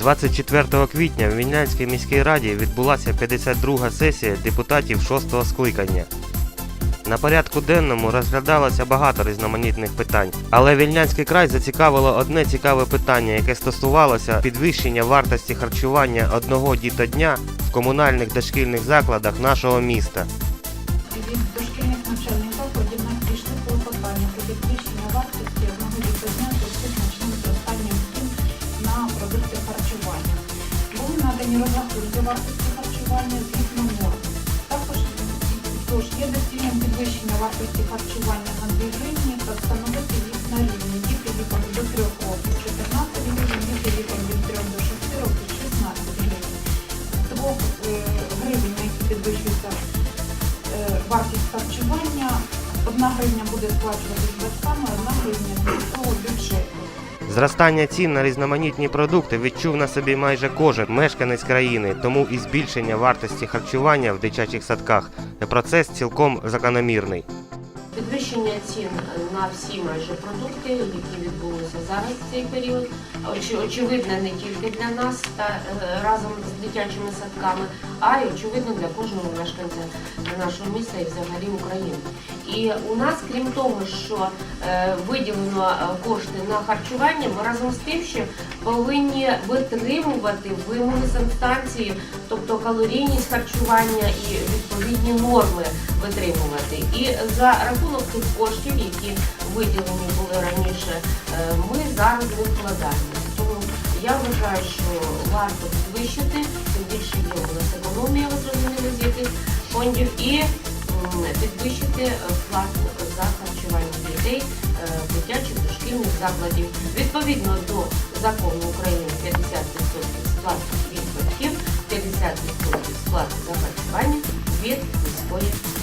24 квітня в Вільнянській міській раді відбулася 52-га сесія депутатів 6-го скликання. На порядку денному розглядалося багато різноманітних питань, але Вільнянський край зацікавило одне цікаве питання, яке стосувалося підвищення вартості харчування одного дітодня в комунальних дошкільних закладах нашого міста. Дошкільних навчальних закладів надійшли клопотання про підвищення вартості одного літодня у зв'язку Надані розрахунки вартості харчування згідно норм. Також тож є доцільним підвищення вартості харчування на 2 гривні та встановити їх на рівні діти віком до 3 років 14 гривень, діти віком від 3 до 6 років 16 гривень. З 2 е, гривень, на які підвищується е, вартість харчування. Одна гривня буде сплачуватись батьками, Зростання цін на різноманітні продукти відчув на собі майже кожен мешканець країни, тому і збільшення вартості харчування в дитячих садках процес цілком закономірний. Підвищення цін на всі майже продукти, які відбулися зараз в цей період, очі- очевидно не тільки для нас та е, разом з дитячими садками, а й очевидно для кожного мешканця нашого міста і взагалі України. І у нас, крім того, що е, виділено е, кошти на харчування, ми разом з тим ще повинні витримувати вимоги санстанції, тобто калорійність харчування і відповідні норми витримувати. І за рахунок тих коштів, які виділені були раніше, е, ми зараз не вкладаємо. Тому я вважаю, що варто підвищити, тим більше є у нас економія, ви зрозуміли, з яких фондів, і підвищити вклад за харчування дітей е, дитячих дошкільних закладів. Відповідно до закону України 50% сплати від батьків, 50% сплати за харчування від ради.